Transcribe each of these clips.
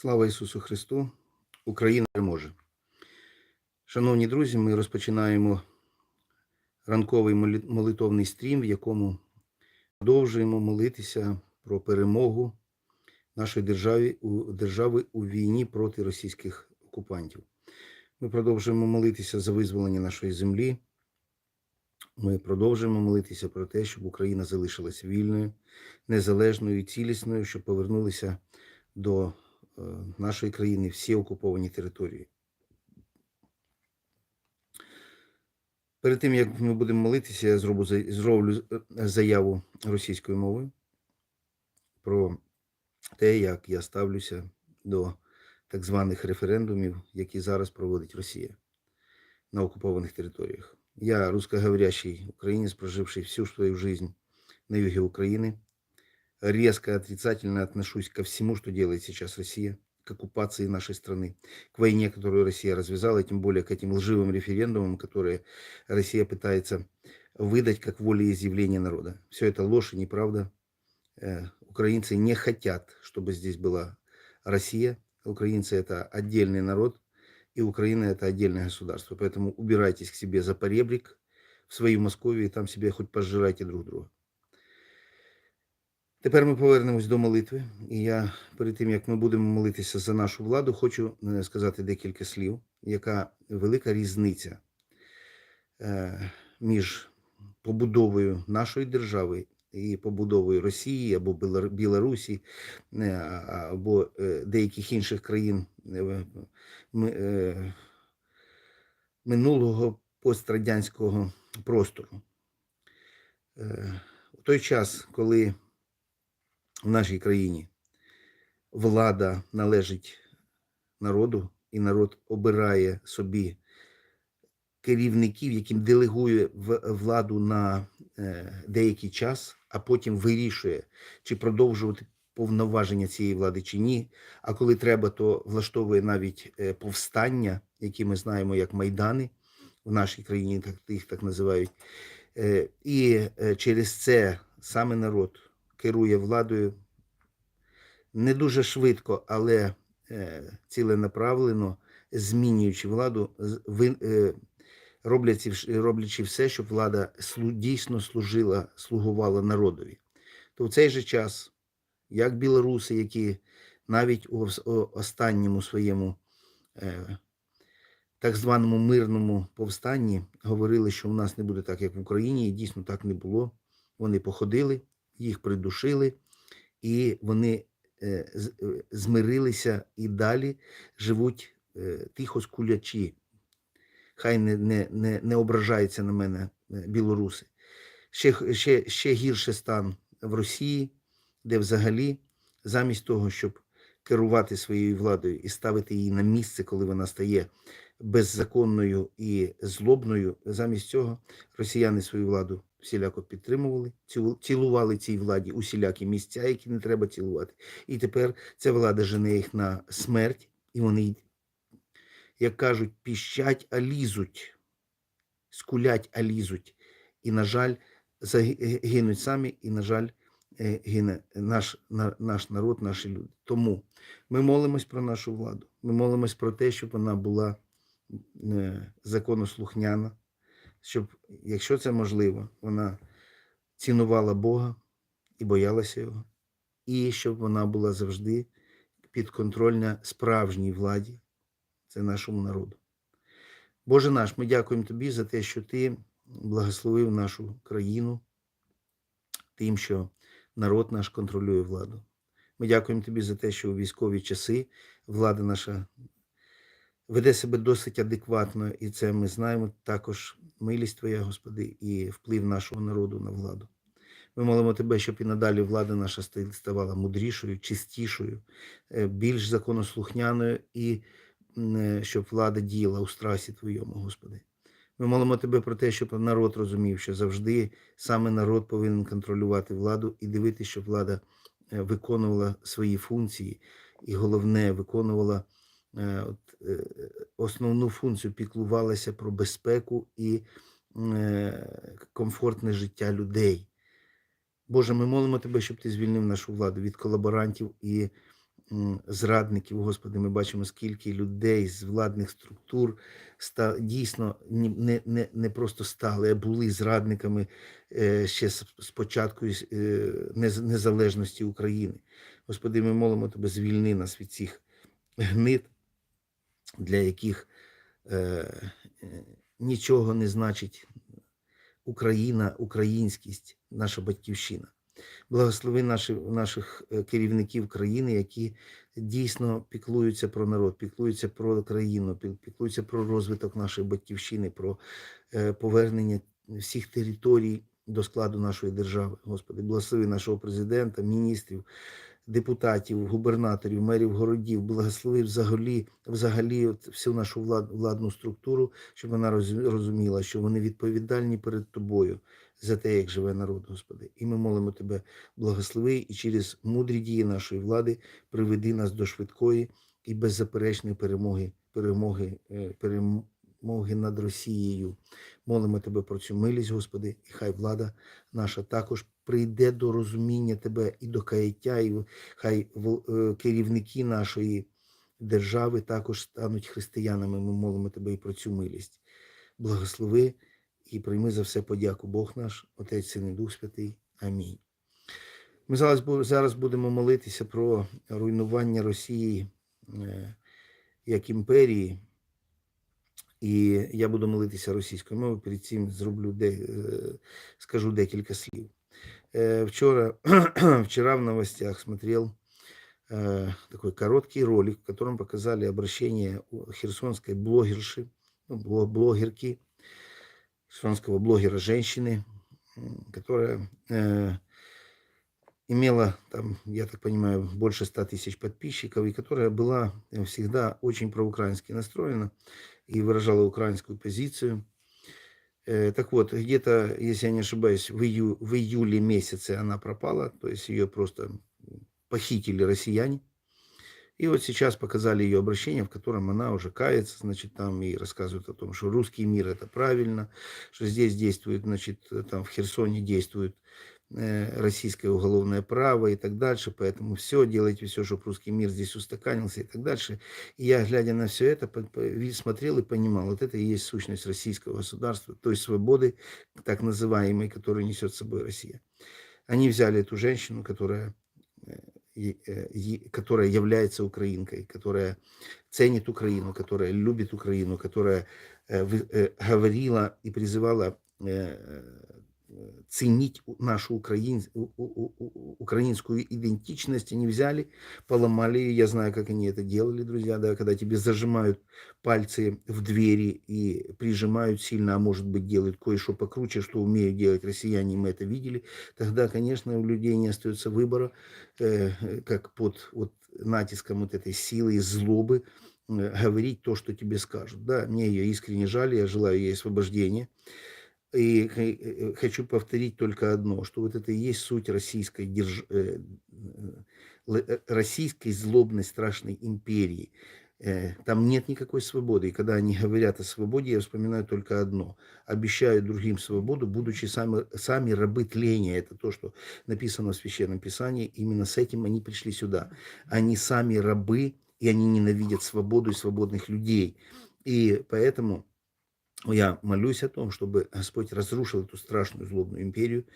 Слава Ісусу Христу! Україна переможе. Шановні друзі, ми розпочинаємо ранковий молитовний стрім, в якому продовжуємо молитися про перемогу нашої держави у, держави у війні проти російських окупантів. Ми продовжуємо молитися за визволення нашої землі. Ми продовжуємо молитися про те, щоб Україна залишилася вільною, незалежною і цілісною, щоб повернулися до нашої країни всі окуповані території. Перед тим, як ми будемо молитися, я зроблю, зроблю е, заяву російською мовою про те, як я ставлюся до так званих референдумів, які зараз проводить Росія на оккупованных территориях. Я русскоговорящий украинец, проживший всю свою жизнь на юге Украины. Резко отрицательно отношусь ко всему, что делает сейчас Россия, к оккупации нашей страны, к войне, которую Россия развязала, и тем более к этим лживым референдумам, которые Россия пытается выдать как волеизъявление народа. Все это ложь и неправда. Э, Украинцы не хотят, чтобы здесь была Россия. Украинцы это отдельный народ, и Украина это отдельное государство. Поэтому убирайтесь к себе за поребрик в свою Московію, і там себе хоч пожирайте друг друга. Тепер ми повернемось до молитви. І я перед тим, як ми будемо молитися за нашу владу, хочу е, сказати декілька слів, яка велика різниця е, між побудовою нашої держави і побудовою Росії або Білорусі е, або деяких інших країн ми- минулого пострадянського простору. У той час, коли в нашій країні влада належить народу, і народ обирає собі керівників, яким делегує владу на е, деякий час, а потім вирішує, чи продовжувати повноваження цієї влади чи ні. А коли треба, то влаштовує навіть е, повстання, які ми знаємо як майдани в нашій країні, їх так називають. Е, І через це саме народ керує владою не дуже швидко, але е, ціленаправлено, змінюючи владу, е, роблячи, все, щоб влада дійсно служила, слугувала народові. То в цей же час, як білоруси, які навіть у останньому своєму е, так званому мирному повстанні говорили, що у нас не буде так, як в Україні, і дійсно так не було. Вони походили, їх придушили, і вони е, е, змирилися і далі живуть е, тихо скулячі. Хай не, не, не, не ображаються на мене білоруси. Ще, ще, ще гірше стан в Росії, де взагалі замість того, щоб керувати своєю владою і ставити її на місце, коли вона стає беззаконною і злобною, замість цього росіяни свою владу всіляко підтримували, цілували цій владі усілякі місця, які не треба цілувати. І тепер ця влада жене їх на смерть, і вони, як кажуть, піщать, а лізуть, скулять, а лізуть. І, на жаль, заги- гинуть самі, і, на жаль, е, гине наш, наш народ, наші люди. Тому ми молимось про нашу владу. Ми молимось про те, щоб вона була законослухняна, щоб, якщо це можливо, вона цінувала Бога і боялася його, і щоб вона була завжди підконтрольна справжній владі, це нашому народу. Боже наш, ми дякуємо Тобі за те, що Ти благословив нашу країну тим, що народ наш контролює владу. Ми дякуємо Тобі за те, що у військові часи влада наша веде себе досить адекватно, і це ми знаємо також милість Твоя, Господи, і вплив нашого народу на владу. Ми молимо Тебе, щоб і надалі влада наша ставала мудрішою, чистішою, е, більш законослухняною, і е, щоб влада діяла у страсі Твоєму, Господи. Ми молимо Тебе про те, щоб народ розумів, що завжди саме народ повинен контролювати владу і дивитися, щоб влада е, виконувала свої функції, і головне, виконувала от, е, основну функцію, піклувалася про безпеку і е, комфортне життя людей. Боже, ми молимо Тебе, щоб Ти звільнив нашу владу від колаборантів і зрадників, Господи, ми бачимо, скільки людей з владних структур дійсно не, не, не просто стали, а були зрадниками е, ще з, початку е, незалежності України. Господи, ми молимо Тебе, звільни нас від цих гнид, для яких е, е, нічого не значить Україна, українськість, наша батьківщина. Благослови наші, наших е, керівників країни, які дійсно піклуються про народ, піклуються про країну, піклуються про розвиток нашої батьківщини, про е, повернення всіх територій до складу нашої держави. Господи, благослови нашого президента, міністрів, депутатів, губернаторів, мерів городів, благослови взагалі, взагалі всю нашу влад, владну структуру, щоб вона роз- розуміла, що вони відповідальні перед тобою за те, як живе народ, Господи. І ми молимо Тебе, благослови і через мудрі дії нашої влади приведи нас до швидкої і беззаперечної перемоги, перемоги, е, перемоги над Росією. Молимо Тебе про цю милість, Господи, і хай влада наша також прийде до розуміння Тебе і до каяття, і хай е, керівники нашої держави також стануть християнами. Ми молимо Тебе і про цю милість. Благослови і прийми за все подяку Бог наш, Отець Син і Дух Святий. Амінь. Ми зараз, будемо молитися про руйнування Росії е, як імперії. І я буду молитися російською мовою. Перед цим зроблю е, скажу декілька слів. Э, Вчера, вчера в новостях смотрел э, такой короткий ролик, в котором показали обращение херсонской блогерши, ну, бло- блогерки, херсонского блогера женщины, которая э, имела там, я так понимаю, больше 100 тысяч подписчиков, и которая была всегда очень проукраински настроена и выражала украинскую позицию. Э, Так вот, где-то, если я не ошибаюсь, в, ию- в июле месяце она пропала, то есть ее просто похитили россияне. И вот сейчас показали ее обращение, в котором она уже кается, значит, там и рассказывает о том, что русский мир это правильно, что здесь действует, значит, там в Херсоне действует российское уголовное право и так дальше, поэтому все, делайте все, чтобы русский мир здесь устаканился и так дальше. И я, глядя на все это, по- по- ви- смотрел и понимал, вот это и есть сущность российского государства, той свободы, так называемой, которую несет с собой Россия. Они взяли эту женщину, которая, э, е- э, е- которая является украинкой, которая ценит Украину, которая любит Украину, которая э, вы- э, говорила и призывала э, э, ценить нашу украин, украинскую идентичность. Они взяли, поломали ее. Я знаю, как они это делали, друзья, да, когда тебе зажимают пальцы в двери и прижимают сильно, а может быть делают кое-что покруче, что умеют делать россияне, мы это видели, тогда, конечно, у людей не остается выбора, э, как под вот натиском вот этой силы и злобы э, говорить то, что тебе скажут. Да, мне ее искренне жаль, я желаю ей освобождения. И х- э, хочу повторить только одно, что вот это и есть суть российской, держ... э, э, э, российской злобной страшной империи. Э, Там нет никакой свободы. И когда они говорят о свободе, я вспоминаю только одно. Обещают другим свободу, будучи сами, сами рабы тления. Это то, что написано в Священном Писании. Именно с этим они пришли сюда. Они сами рабы, и они ненавидят свободу и свободных людей. И поэтому я молюсь о том, чтобы Господь разрушил эту страшную злобную империю,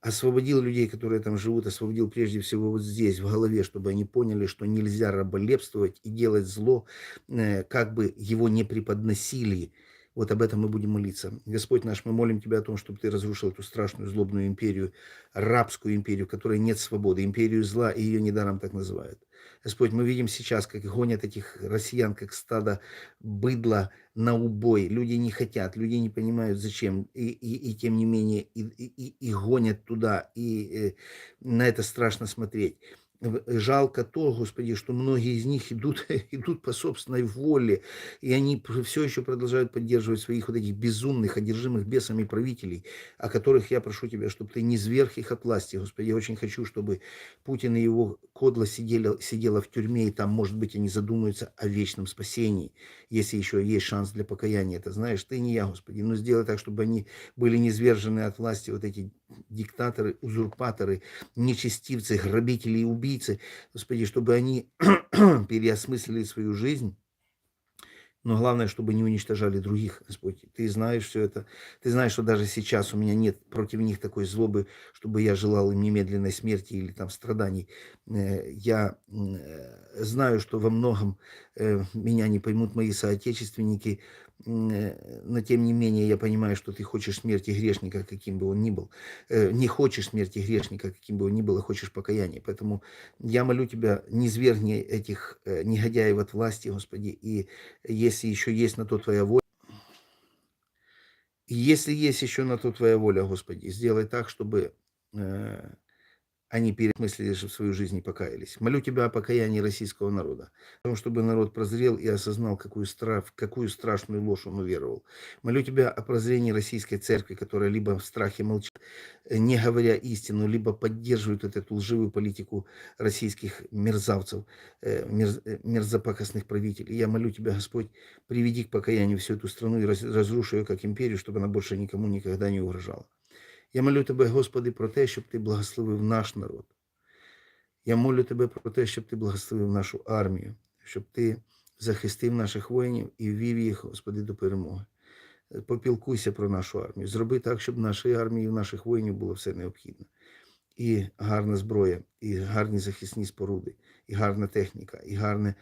освободил людей, которые там живут, освободил прежде всего вот здесь, в голове, чтобы они поняли, что нельзя раболепствовать и делать зло, э, как бы его не преподносили. Вот об этом мы будем молиться. Господь наш, мы молим Тебя о том, чтобы Ты разрушил эту страшную злобную империю, рабскую империю, в которой нет свободы, империю зла, и ее недаром так называют. Господь, мы видим сейчас, как гонят этих россиян, как стадо быдла на убой. Люди не хотят, люди не понимают, зачем. И, и, и тем не менее, и, и, и гонят туда. И и на это страшно смотреть. Жалко то, Господи, что многие из них идут, идут по собственной воле, и они все еще продолжают поддерживать своих вот этих безумных, одержимых бесами правителей, о которых я прошу Тебя, чтобы Ты не зверг их от власти, Господи. Я очень хочу, чтобы Путин и его кодло сидели, сидела в тюрьме, и там, может быть, они задумаются о вечном спасении, если еще есть шанс для покаяния. Это знаешь, ты не я, Господи. Но сделай так, чтобы они были низвержены от власти, вот эти диктаторы, узурпаторы, нечестивцы, грабители и убийцы, Господи, чтобы они переосмыслили свою жизнь, но главное, чтобы не уничтожали других, Господь. Ты знаешь все это. Ты знаешь, что даже сейчас у меня нет против них такой злобы, чтобы я желал им немедленной смерти или там страданий. Э, Я э, знаю, что во многом э, меня не поймут мои соотечественники, но тем не менее я понимаю, что ты хочешь смерти грешника, каким бы он ни был. Э, Не хочешь смерти грешника, каким бы он ни был, а хочешь покаяния. Поэтому я молю Тебя, не свергни этих э, негодяев от власти, Господи, и если еще есть на то Твоя воля, если есть еще на то Твоя воля, Господи, сделай так, чтобы э, они переосмыслили свою жизнь и покаялись. Молю Тебя о покаянии российского народа, о том, чтобы народ прозрел и осознал, какую, стра... в какую страшную ложь он уверовал. Молю Тебя о прозрении российской церкви, которая либо в страхе молчит, э, не говоря истину, либо поддерживает вот эту лживую политику российских мерзавцев, э, мерз- э, мерзопакостных правителей. Я молю Тебя, Господь, приведи к покаянию всю эту страну и раз- разруши ее как империю, чтобы она больше никому никогда не угрожала. Я молю Тебе, Господи, про те, щоб Ти благословив наш народ. Я молю Тебе про те, щоб Ти благословив нашу армію, щоб Ти захистив наших воїнів і ввів їх, Господи, до перемоги. Попілкуйся про нашу армію. Зроби так, щоб нашій армії наших воїнів було все необхідне. І гарна зброя, і гарні захисні споруди, і гарна техніка, і гарне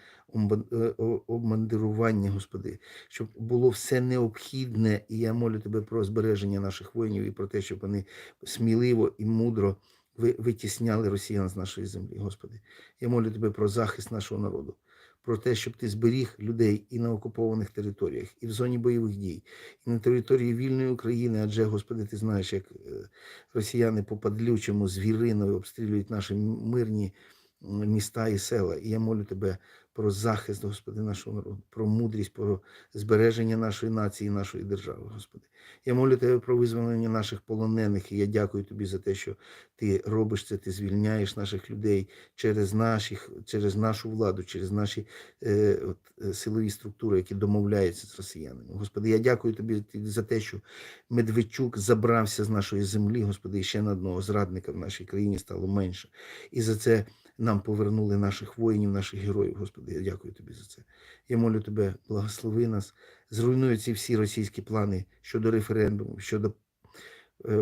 е, обмандирування, Господи, щоб було все необхідне. І я молю Тебе про збереження наших воїнів і про те, щоб вони сміливо і мудро ви- витісняли росіян з нашої землі, Господи. Я молю Тебе про захист нашого народу, про те, щоб Ти зберіг людей і на окупованих територіях, і в зоні бойових дій, і на території вільної України. Адже, Господи, Ти знаєш, як е, росіяни по падлючому звіриною обстрілюють наші мирні міста і села. І я молю Тебе про захист, Господи, нашого народу, про мудрість, про збереження нашої нації, нашої держави, Господи. Я молю Тебе про визволення наших полонених, і я дякую Тобі за те, що Ти робиш це, Ти звільняєш наших людей через, наших, через нашу владу, через наші е, от, е, силові структури, які домовляються з росіянами. Господи, я дякую Тобі за те, що Медведчук забрався з нашої землі, Господи, і ще на одного зрадника в нашій країні стало менше. І за це нам повернули наших воїнів, наших героїв. Господи, я дякую Тобі за це. Я молю Тебе, благослови нас, зруйнуй ці всі російські плани щодо референдуму, щодо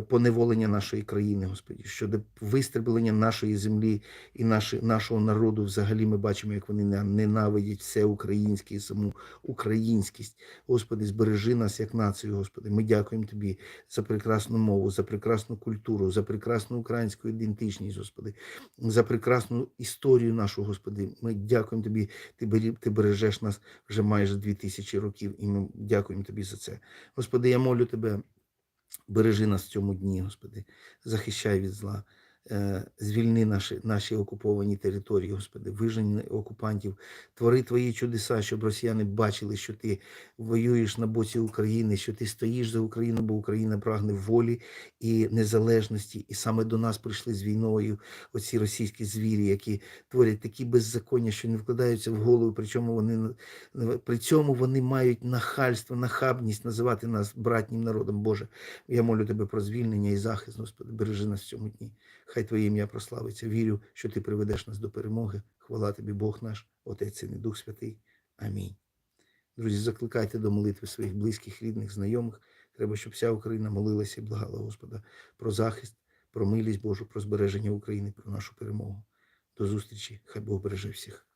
поневолення нашої країни, Господі, щодо вистріблення нашої землі і наші, нашого народу. Взагалі ми бачимо, як вони не- ненавидять все українське і саму українськість. Господи, збережи нас як націю, Господи. Ми дякуємо Тобі за прекрасну мову, за прекрасну культуру, за прекрасну українську ідентичність, Господи, за прекрасну історію нашу, Господи. Ми дякуємо Тобі. Ти, ти бережеш нас вже майже дві тисячі років, і ми дякуємо Тобі за це. Господи, я молю Тебе. Бережи нас в цьому дні, Господи, захищай від зла, звільни наші, наші окуповані території, Господи, вижені окупантів, твори Твої чудеса, щоб росіяни бачили, що Ти воюєш на боці України, що Ти стоїш за Україну, бо Україна прагне волі і незалежності. І саме до нас прийшли з війною оці російські звірі, які творять такі беззаконня, що не вкладаються в голову, причому вони при цьому вони мають нахальство, нахабність називати нас братнім народом. Боже, я молю тебе про звільнення і захист, Господи, бережи нас в цьому дні. Хай Твоє ім'я прославиться. Вірю, що Ти приведеш нас до перемоги. Хвала Тобі, Бог наш, Отець і Дух Святий. Амінь. Друзі, закликайте до молитви своїх близьких, рідних, знайомих. Треба, щоб вся Україна молилася і благала Господа про захист, про милість Божу, про збереження України, про нашу перемогу. До зустрічі. Хай Бог береже всіх.